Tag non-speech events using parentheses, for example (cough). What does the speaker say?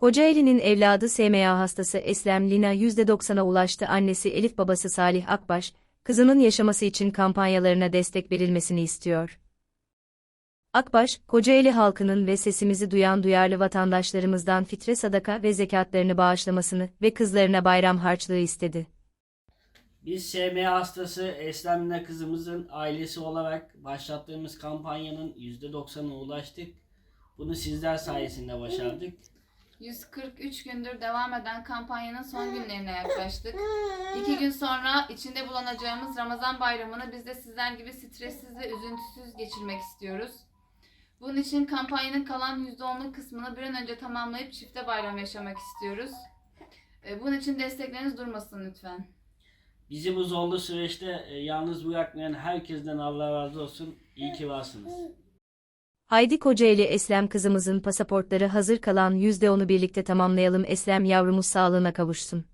Kocaeli'nin evladı SMA hastası Eslem Lina %90'a ulaştı. Annesi Elif babası Salih Akbaş, kızının yaşaması için kampanyalarına destek verilmesini istiyor. Akbaş, Kocaeli halkının ve sesimizi duyan duyarlı vatandaşlarımızdan fitre sadaka ve zekatlarını bağışlamasını ve kızlarına bayram harçlığı istedi. Biz SM hastası Eslem'le kızımızın ailesi olarak başlattığımız kampanyanın %90'ına ulaştık. Bunu sizler sayesinde başardık. 143 gündür devam eden kampanyanın son (laughs) günlerine yaklaştık. İki gün sonra içinde bulunacağımız Ramazan bayramını biz de sizler gibi stressiz ve üzüntüsüz geçirmek istiyoruz. Bunun için kampanyanın kalan %10'luk kısmını bir an önce tamamlayıp çifte bayram yaşamak istiyoruz. E, Bunun için destekleriniz durmasın lütfen. Bizi bu zorlu süreçte e, yalnız bırakmayan herkesten Allah razı olsun. İyi ki varsınız. Haydi Kocaeli Eslem kızımızın pasaportları hazır kalan %10'u birlikte tamamlayalım Eslem yavrumuz sağlığına kavuşsun.